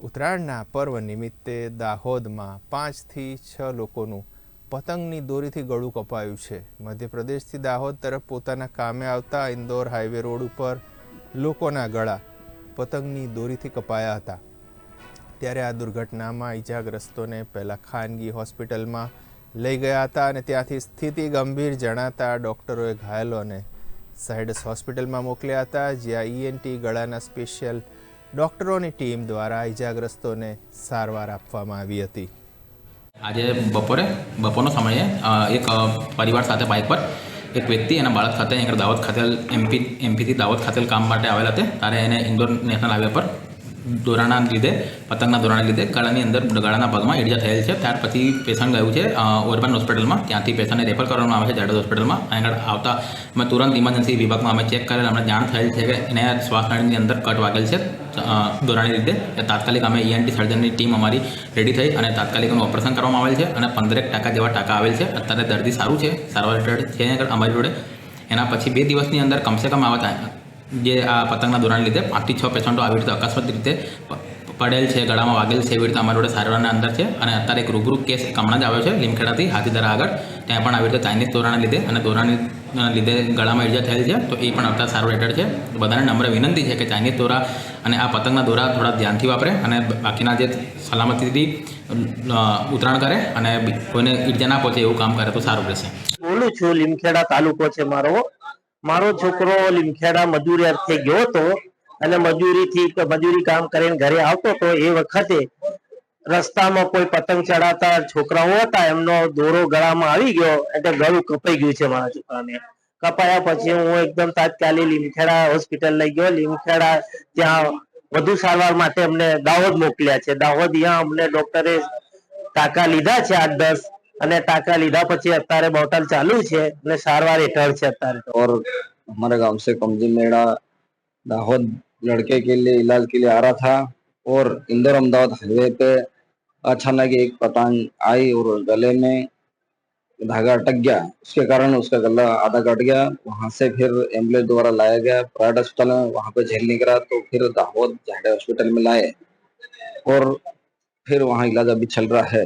ઉત્તરાયણના પર્વ નિમિત્તે દાહોદમાં પાંચથી છ લોકોનું પતંગની દોરીથી ગળું કપાયું છે. મધ્યપ્રદેશથી દાહોદ તરફ પોતાના કામે આવતા ઇન્દોર હાઈવે રોડ ઉપર લોકોના ગળા પતંગની દોરીથી કપાયા હતા. ત્યારે આ દુર્ઘટનામાં ઈજાગ્રસ્તોને પહેલાં ખાનગી હોસ્પિટલમાં લઈ ગયા હતા અને ત્યાંથી સ્થિતિ ગંભીર જણાતા ડૉક્ટરોએ ઘાયલોને સાઇડસ હોસ્પિટલમાં મોકલ્યા હતા, જ્યાં ઈએનટી ગળાના સ્પેશિયલ ડૉક્ટરોની ટીમ દ્વારા ઈજાગ્રસ્તોને સારવાર આપવામાં આવી હતી. આજે બપોરે, બપોરનો સમયે એક પરિવાર સાથે બાઇક પર એક વ્યક્તિ એના બાળક સાથે દાવત ખાતે એમપી એમપીથી દાવત ખાતે કામ માટે આવેલા હતા. ત્યારે એને ઇન્દોર નેશનલ હાઈવે પર દોરાના લીધે, પતંગના દોરાના લીધે ગળાની અંદર, ગળાના ભાગમાં ઈજા થયેલ છે. ત્યાર પછી પેશન્ટ ગયું છે. ઓરબાન હોસ્પિટલમાં. ત્યાંથી પેશન્ટને રેફર કરવામાં આવે છે જાડેજ હોસ્પિટલમાં. અને આવતા અમે તુરંત ઇમરજન્સી વિભાગમાં અમે ચેક કરેલ, અમને જાણ થયેલ છે કે એને શ્વાસનાળીની અંદર કટ વાગેલ છે. દોરાની લીધે. તાત્કાલિક અમે ઈએનટી સર્જનની ટીમ અમારી રેડી થઈ અને તાત્કાલિક એનું ઓપરેશન કરવામાં આવેલ છે અને પંદરેક ટકા જેવા ટકા આવેલ છે. અત્યારે દર્દી સારું છે, સારવાર છે અમારી જોડે. એના પછી બે દિવસની અંદર કમસે કમ આવતા જે આ પતંગના દોરાને લીધે પાંચથી છ પેશન્ટો આવી રીતે અકસ્માત રીતે પડેલ છે, ગળામાં વાગેલ છે એવી રીતે અમારી જોડે સારવારના અંદર છે અને અત્યારે એક રૂબરૂ કેસ હમણાં જ આવ્યો છે, લીમખેડાથી હાથીદરા આગળ. ત્યાં પણ આવી રીતે ચાઇનીઝ દોરાના લીધે અને દોરાની લીધે ગળામાં ઈજા થયેલ છે, તો એ પણ અત્યારે સારવાર હેઠળ છે. બધાને નમ્ર વિનંતી છે કે ચાઇનીઝ દોરા અને આ પતંગના દોરા થોડા ધ્યાનથી વાપરે અને બાકીના જે સલામતીથી ઉતરાણ કરે અને કોઈને ઈજા ના પહોંચે એવું કામ કરે તો સારું રહેશે. બોલું છું, લીમખેડા તાલુકો છે મારો. મારો છોકરો લીમખેડા મજૂરી અર્થે ગયો હતો અને મજૂરીથી મજૂરી કામ કરીને ઘરે આવતો હતો, એ વખતે રસ્તામાં કોઈ પતંગ ચડાવતા છોકરાઓ હતા, એમનો દોરો ગળામાં આવી ગયો, એટલે ગળું કપાઈ ગયું છે મારા છોકરાને. કપાયા પછી હું એકદમ તાત્કાલિક લીમખેડા હોસ્પિટલ લઈ ગયો. લીમખેડા ત્યાં વધુ સારવાર માટે અમને દાહોદ મોકલ્યા છે. દાહોદ અહીંયા અમને ડોક્ટરે ટાંકા લીધા છે, આઠ દસ અને ટાંકા લીધા પછી અત્યારે બોટલ ચાલુ છે અને સારવાર હેઠળ છે અત્યારે તો और हमारे गांव से कमजी मेड़ा दाहोद लड़के के लिए इलाज के लिए आ रहा था और इंदौर अहमदाबाद हाईवे पे अचानक एक पतंग आई और गले में धागा अटक गया उसके कारण उसका गला आधा कट गया वहां से फिर एम्बुलेंस द्वारा लाया गया प्राइवेट अस्पताल में वहां पे झेल नहीं करा तो फिर दाहोद झाड़े हॉस्पिटल में लाए और फिर वहाँ इलाज अभी चल रहा है